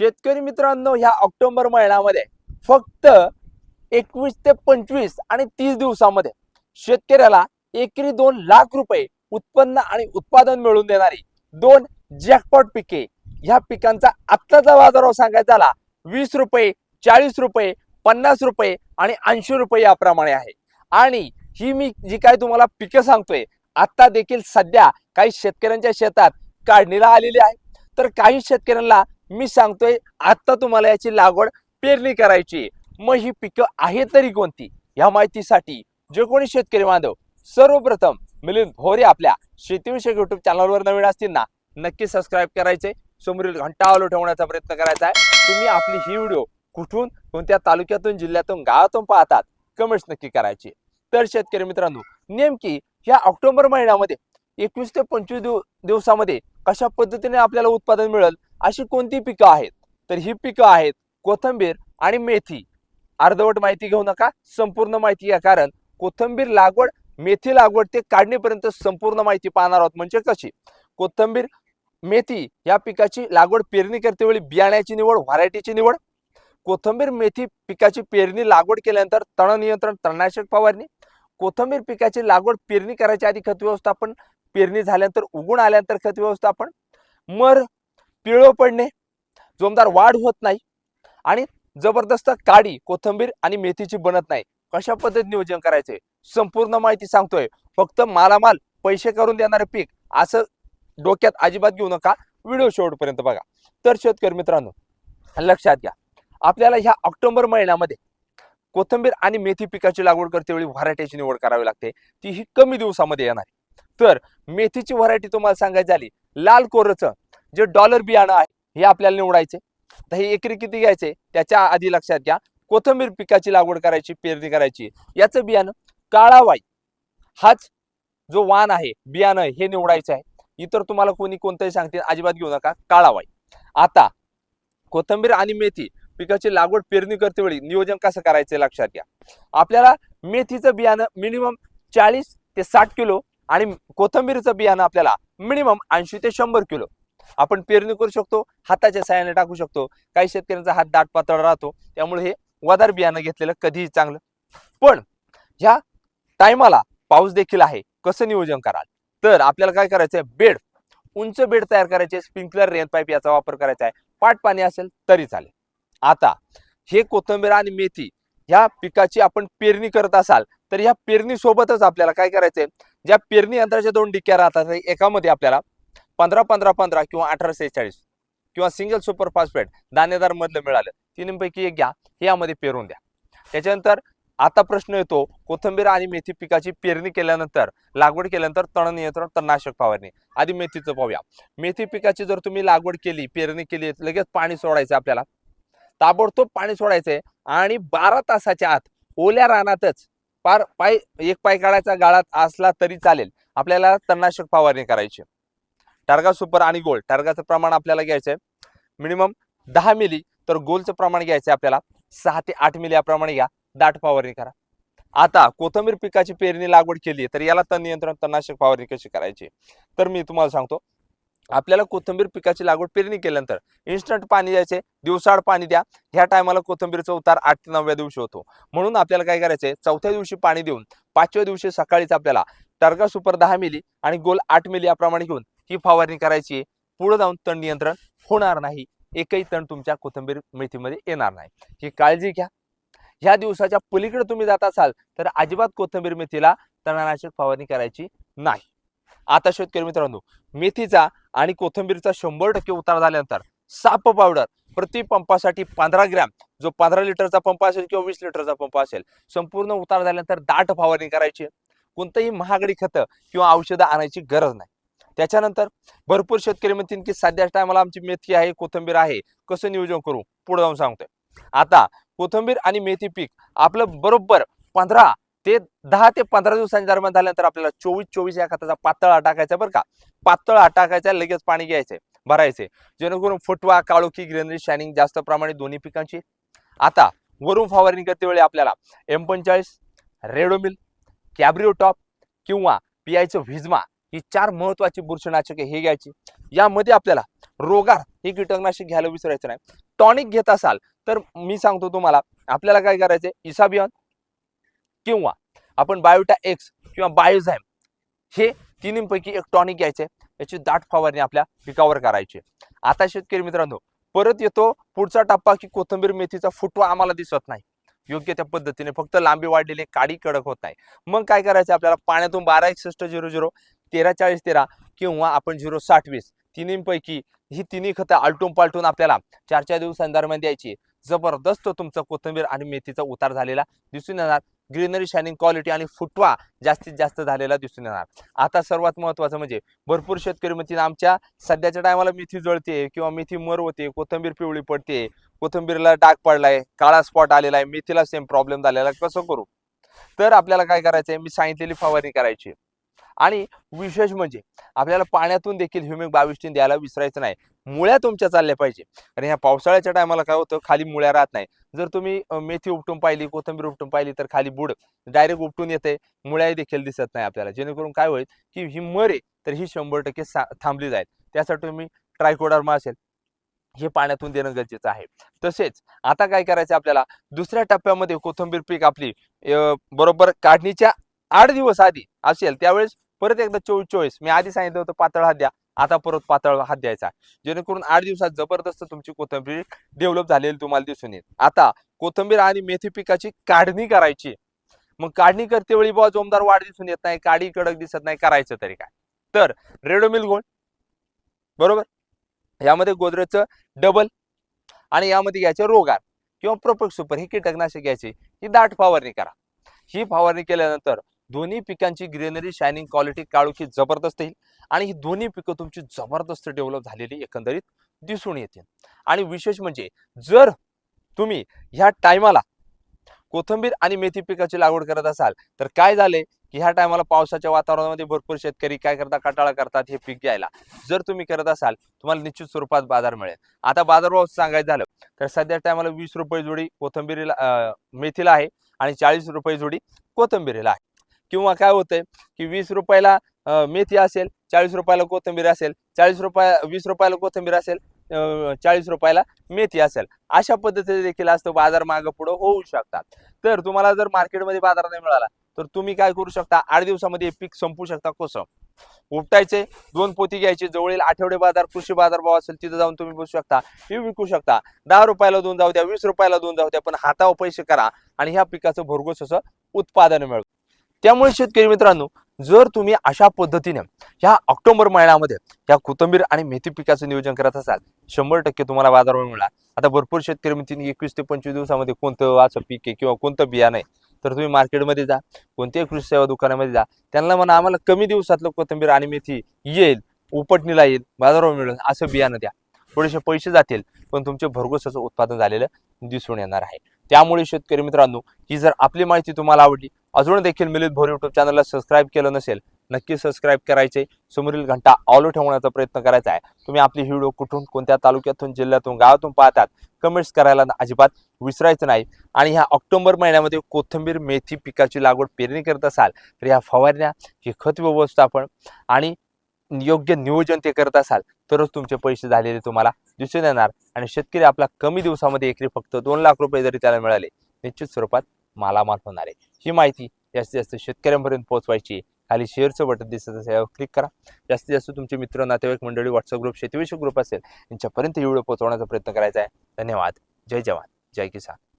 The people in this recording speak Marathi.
शेतकरी मित्रांनो ह्या ऑक्टोबर महिन्यामध्ये फक्त एकवीस ते पंचवीस आणि तीस दिवसामध्ये शेतकऱ्याला एकरी दोन लाख रुपये उत्पन्न आणि उत्पादन मिळवून देणारी दोन जॅकपॉट पिके. ह्या पिकांचा आत्ताचा बाजारभाव सांगायचा झाला वीस रुपये चाळीस रुपये पन्नास रुपये आणि ऐंशी रुपये याप्रमाणे आहे. आणि ही मी जी काय तुम्हाला पिकं सांगतोय आता देखील सध्या काही शेतकऱ्यांच्या शेतात काढणीला आलेली आहे. तर काही शेतकऱ्यांना मी सांगतोय आता तुम्हाला याची लागवड पेरणी करायची. मग ही पिकं आहे तरी कोणती? या माहितीसाठी जे कोणी शेतकरी बांधव सर्वप्रथम मिलिंद भोरे आपल्या शेतीविषयक युट्यूब चॅनलवर नवीन असतील ना नक्की सबस्क्राईब करायचे. समोरील घंटा आलो ठेवण्याचा प्रयत्न करायचा आहे. तुम्ही आपली ही व्हिडिओ कुठून कोणत्या तालुक्यातून जिल्ह्यातून गावातून पाहतात कमेंट्स नक्की करायचे. तर शेतकरी मित्रांनो नेमकी ह्या ऑक्टोबर महिन्यामध्ये एकवीस ते पंचवीस दिवसामध्ये कशा पद्धतीने आपल्याला उत्पादन मिळेल? अशी कोणती पिकं आहेत? तर ही पिकं आहेत कोथंबीर आणि मेथी. अर्धवट माहिती घेऊ नका संपूर्ण माहिती घ्या कारण कोथंबीर लागवड मेथी लागवड ते काढणीपर्यंत संपूर्ण माहिती पाहणार आहोत. म्हणजे कशी? कोथंबीर मेथी या पिकाची लागवड पेरणी करतेवेळी बियाण्याची निवड व्हरायटीची निवड. कोथंबीर मेथी पिकाची पेरणी लागवड केल्यानंतर तण नियंत्रण तणनाशक फवारणी. कोथंबीर पिकाची लागवड पेरणी करायच्या आधी खत व्यवस्थापन पेरणी झाल्यानंतर उगून आल्यानंतर खत व्यवस्थापन. मर पिळव पडणे जोमदार वाढ होत नाही आणि जबरदस्त काडी कोथंबीर आणि मेथीची बनत नाही. कशा पद्धतीने नियोजन करायचे? संपूर्ण माहिती सांगतोय. फक्त मालामाल पैसे करून देणारे पीक असं डोक्यात अजिबात घेऊ नका. व्हिडिओ शेवटपर्यंत बघा. तर शेतकरी मित्रांनो लक्षात घ्या. आपल्याला ह्या ऑक्टोबर महिन्यामध्ये कोथंबीर आणि मेथी पिकाची लागवड करतेवेळी व्हरायटीची निवड करावी लागते. ती ही कमी दिवसामध्ये येणार तर मेथीची व्हरायटी तुम्हाला सांगायची झाली लाल कोरचं जे डॉलर बियाणं आहे हे आपल्याला निवडायचे. तर हे एकरी किती घ्यायचे? त्याच्या आधी लक्षात घ्या. कोथंबीर पिकाची लागवड करायची पेरणी करायची. याचं बियाणं काळावाई. हाच जो वाण आहे बियाणं हे निवडायचं आहे. इतर तुम्हाला कोणी कोणतंही सांगते अजिबात घेऊ नका. काळावाई. आता कोथंबीर आणि मेथी पिकाची लागवड पेरणी करते वेळी नियोजन कसं करायचं लक्षात घ्या. आपल्याला मेथीचं बियाणं मिनिमम चाळीस ते साठ किलो आणि कोथंबीरचं बियाणं आपल्याला मिनिमम ऐंशी ते शंभर किलो. आपण पेरणी करू शकतो हाताच्या सहाय्याने टाकू शकतो. काही शेतकऱ्यांचा हात दाट पातळ राहतो त्यामुळे हे वदार बियाणं घेतलेलं कधीही चांगलं. पण ह्या टायमाला पाऊस देखील आहे कसं नियोजन कराल? तर आपल्याला काय करायचं आहे बेड उंच बेड तयार करायचे स्प्रिंकलर रेन पाईप याचा वापर करायचा आहे. पाट पाणी असेल तरी चालेल. आता हे कोथंबीर आणि मेथी ह्या पिकाची आपण पेरणी करत असाल तर ह्या पेरणी सोबतच आपल्याला काय करायचंय? ज्या पेरणी यंत्राच्या दोन डिक्या राहतात एकामध्ये आपल्याला पंधरा पंधरा पंधरा किंवा अठरा सेहेचाळीस किंवा सिंगल सुपर फॉस्फेट दाणेदार मधलं मिळालं. तिन्हीपैकी एक घ्या. हे यामध्ये पेरून द्या. त्याच्यानंतर आता प्रश्न येतो कोथंबीर आणि मेथी पिकाची पेरणी केल्यानंतर लागवड केल्यानंतर तण नियंत्रण तणनाशक फवारणी. आधी मेथीचं पाहूया. मेथी पिकाची जर तुम्ही लागवड केली पेरणी केली लगेच पाणी सोडायचं आपल्याला. ताबडतोब पाणी सोडायचंय आणि बारा तासाच्या आत ओल्या रानातच पार पाय एक पाय काढायचा गाळात असला तरी चालेल. आपल्याला तणनाशक फवारणी करायची टार्गा सुपर आणि गोल्ड टार्गाचं प्रमाण आपल्याला घ्यायचंय. मिनिमम दहा मिली तर गोलचं प्रमाण घ्यायचं आहे आपल्याला. सहा ते आठ मिली याप्रमाणे घ्या. दाट फवारणी करा. आता कोथंबीर पिकाची पेरणी लागवड केली तर याला तण नियंत्रण तणनाशक फवारणी कशी करायची? तर मी तुम्हाला सांगतो. आपल्याला कोथंबीर पिकाची लागवड पेरणी केल्यानंतर इन्स्टंट पाणी द्यायचे दिवसाआड पाणी द्या. ह्या टायमाला कोथंबीरचा उतार आठ ते नवव्या दिवशी होतो. म्हणून आपल्याला काय करायचंय? चौथ्या दिवशी पाणी देऊन पाचव्या दिवशी सकाळीच आपल्याला टर्गा सुपर दहा मिली आणि गोल आठ मिली याप्रमाणे घेऊन ही फवारणी करायची पुढे जाऊन तण नियंत्रण होणार नाही. एकही तण तुमच्या कोथंबीर मेथीमध्ये येणार नाही. ही काळजी घ्या. ह्या दिवसाच्या पलीकडे तुम्ही जात असाल तर अजिबात कोथंबीर मेथीला तणनाशक फवारणी करायची नाही. आता शेतकरी मित्रांनो मेथीचा आणि कोथंबीरचा शंभर टक्के उतार झाल्यानंतर साप पावडर प्रति पंपासाठी पंधरा ग्रॅम जो पंधरा लिटरचा पंप असेल किंवा वीस लिटरचा पंप असेल संपूर्ण उतार झाल्यानंतर दाट फवारणी करायची. कोणतंही महागडी खतं किंवा औषधं आणायची गरज नाही. त्याच्यानंतर भरपूर शेतकरी म्हणतील की सध्या टायमाला आमची मेथी आहे कोथंबीर आहे. कसं नियोजन करू? पुढे जाऊन सांगतोय. आता कोथंबीर आणि मेथी पीक आपलं बरोबर पंधरा ते दहा ते पंधरा दिवसांच्या दरम्यान झाल्यानंतर आपल्याला चोवीस चोवीस या खताचा पातळ आटा टाकायचा बरं का. पातळ आटा टाकायचा लगेच पाणी घ्यायचंय भरायचे. जेणेकरून फुटवा काळोखी ग्रेनरी शायनिंग जास्त प्रमाणे दोन्ही पिकांची. आता वरून फवारणी करते वेळी आपल्याला एम पंचाळीस रेडोमिल कॅब्रिओ टॉप किंवा पियायचं व्हिजमा. ही चार महत्वाची बुरशीनाशके हे घ्यायची. यामध्ये आपल्याला रोगार हे कीटकनाशक घ्यायला विसरायचं नाही. टॉनिक घेत असाल तर मी सांगतो तुम्हाला आपल्याला काय करायचंय? इसाबियन किंवा आपण बायोटा एक्स किंवा बायोझायम हे तिन्हीपैकी एक टॉनिक घ्यायचे याची दाट फवारणी आपल्या पिकावर करायची आता शेतकरी मित्रांनो परत येतो पुढचा टप्पा की कोथिंबीर मेथीचा फुटवा आम्हाला दिसत नाही. योग्य त्या पद्धतीने फक्त लांबी वाढलेली काडी कडक होत नाही. मग काय करायचं आपल्याला? पाण्यातून बारा एकसष्ट झिरो झिरो तेरा चाळीस तेरा किंवा आपण झिरो साठ वीस तिन्हीपैकी ही तिन्ही खतं आलटून पालटून आपल्याला चार चार दिवसांदरम्यान द्यायची. जबरदस्त तुमचा कोथिंबीर आणि मेथीचा उतार झालेला दिसून येणार. ग्रीनरी शायनिंग क्वालिटी आणि फुटवा जास्तीत जास्त झालेला दिसून येणार. आता सर्वात महत्वाचं म्हणजे भरपूर शेतकरी म्हणतील आमच्या सध्याच्या टायमाला मेथी जळते किंवा मेथी मर होते कोथिंबीर पिवळी पडते कोथिंबीरला डाग पडलाय काळा स्पॉट आलेला आहे मेथीला सेम प्रॉब्लेम झालेला कसं करू? तर आपल्याला काय करायचंय? मी सांगितलेली फवारणी करायची. आणि विशेष म्हणजे आपल्याला पाण्यातून देखील ह्युमिक बाविष्टीन द्यायला विसरायचं नाही. मुळ्या तुमच्या चालल्या पाहिजे. आणि ह्या पावसाळ्याच्या टायमाला काय होतं? खाली मुळ्या राहत नाही. जर तुम्ही मेथी उपटून पाहिली कोथिंबीर उपटून पाहिली तर खाली बुड डायरेक्ट उपटून येते. मुळ्याही देखील दिसत नाही आपल्याला. जेणेकरून काय होईल की ही मरे तर ही शंभर टक्के सा- थांबली जाईल. त्यासाठी तुम्ही ट्रायकोडर्मा असेल हे पाण्यातून देणं गरजेचं आहे. तसेच आता काय करायचं आपल्याला? दुसऱ्या टप्प्यामध्ये कोथिंबीर पीक आपली बरोबर काढणीच्या आठ दिवस आधी असेल त्यावेळेस परत एकदा चोवीस चोवीस मी आधी सांगितलं होतं पातळ हात द्या. आता परत पातळ हात द्यायचा जेणेकरून आठ दिवसात जबरदस्त तुमची कोथिंबीर डेव्हलप झालेली तुम्हाला दिसून येईल. आता कोथिंबीर आणि मेथी पिकाची काढणी करायची मग काढणी करते वेळी बुवा जोमदार वाढ दिसून येत नाही काडी कडक दिसत नाही करायचं तरी काय? तर रेडोमिल गोल्ड बरोबर? यामध्ये गोदरेजचं डबल आणि यामध्ये घ्यायचे रोगार किंवा प्रोपेक्ट सुपर ही कीटकनाशक घ्यायची. ही दाट फवारणी करा. ही फवारणी केल्यानंतर दोन्ही पिकांची ग्रीनरी शायनिंग क्वालिटी काळोखी जबरदस्त येईल. आणि ही दोन्ही पिकं तुमची जबरदस्त डेव्हलप झालेली एकंदरीत दिसून येतील. आणि विशेष म्हणजे जर तुम्ही ह्या टायमाला कोथंबीर आणि मेथी पिकाची लागवड करत असाल तर काय झाले? की ह्या टायमाला पावसाच्या वातावरणामध्ये भरपूर शेतकरी काय करतात? कटाळा करतात हे पीक घ्यायला. जर तुम्ही करत असाल तुम्हाला निश्चित स्वरूपात बाजार मिळेल. आता बाजारभाव सांगायचं झालं तर सध्या टायमाला वीस रुपये जोडी कोथंबीरीला मेथीला आहे आणि चाळीस रुपये जोडी कोथंबीरीला आहे. किंवा काय होतंय की वीस रुपयाला मेथी असेल चाळीस रुपयाला कोथिंबीर असेल चाळीस रुपया वीस रुपयाला कोथिंबीर असेल चाळीस रुपयाला मेथी असेल अशा पद्धतीने देखील असतं बाजार मागं पुढं होऊ शकतात. तर तुम्हाला जर मार्केटमध्ये बाजार नाही मिळाला तर तुम्ही काय करू शकता? आठ दिवसामध्ये पीक संपू शकता कसं? उपटायचे दोन पोती घ्यायचे जवळील आठवडे बाजार कृषी बाजार भाव असेल तिथं जाऊन तुम्ही बसू शकता. हे विकू शकता. दहा रुपयाला दोन जाऊ द्या वीस रुपयाला दोन जाऊ द्या पण हातावर पैसे करा आणि ह्या पिकाचं भरघोस असं उत्पादन मिळतं. त्यामुळे शेतकरी मित्रांनो जर तुम्ही अशा पद्धतीने ह्या ऑक्टोबर महिन्यामध्ये या कोथिंबीर आणि मेथी पिकाचं नियोजन करत असाल शंभर टक्के तुम्हाला बाजारभाव मिळणार आता भरपूर शेतकरी म्हणतील एकवीस ते पंचवीस दिवसामध्ये कोणतं असं पीक आहे किंवा कोणतं बियाणं आहे तर तुम्ही मार्केटमध्ये जा कोणत्याही कृषी सेवा दुकानामध्ये जा त्यांना म्हणा आम्हाला कमी दिवसातलं कोथिंबीर आणि मेथी येईल उपटणीला येईल बाजारभाव मिळेल असं बियाणं द्या. थोडेसे पैसे जातील पण तुमचे भरघोस असं उत्पादन झालेलं दिसून येणार आहे. त्यामुळे शेतकरी मित्रांनो ही जर आपली माहिती तुम्हाला आवडली अजून देखील मिलित भोर युट्यूब चॅनलला सबस्क्राईब केलं नसेल नक्की सबस्क्राईब करायचे. समोरील घंटा ऑलो ठेवण्याचा प्रयत्न करायचा आहे. तुम्ही आपली व्हिडिओ कुठून कोणत्या तालुक्यातून जिल्ह्यातून गावातून पाहतात कमेंट्स करायला अजिबात विसरायचं नाही. आणि ह्या ऑक्टोबर महिन्यामध्ये कोथिंबीर मेथी पिकाची लागवड पेरणी करत असाल तर ह्या फवारण्या हे खत व्यवस्थापन आणि योग्य नियोजन ते करत असाल तरच तुमचे पैसे झालेले तुम्हाला दिसून येणार. आणि शेतकरी आपला कमी दिवसामध्ये एकरी फक्त दोन लाख रुपये जरी त्याला मिळाले निश्चित स्वरूपात मालामाल होणार आहे. ही माहिती जास्तीत जास्त शेतकऱ्यांपर्यंत पोहोचवायची खाली शेअरचं बटन दिसत असेल यावर क्लिक करा. जास्तीत जास्त तुमचे मित्र नातेवाईक मंडळी व्हॉट्सअप ग्रुप शेतीविषयक ग्रुप असेल यांच्यापर्यंत ही व्हिडिओ पोहोचवण्याचा प्रयत्न करायचा आहे. धन्यवाद. जय जवान. जय किसान.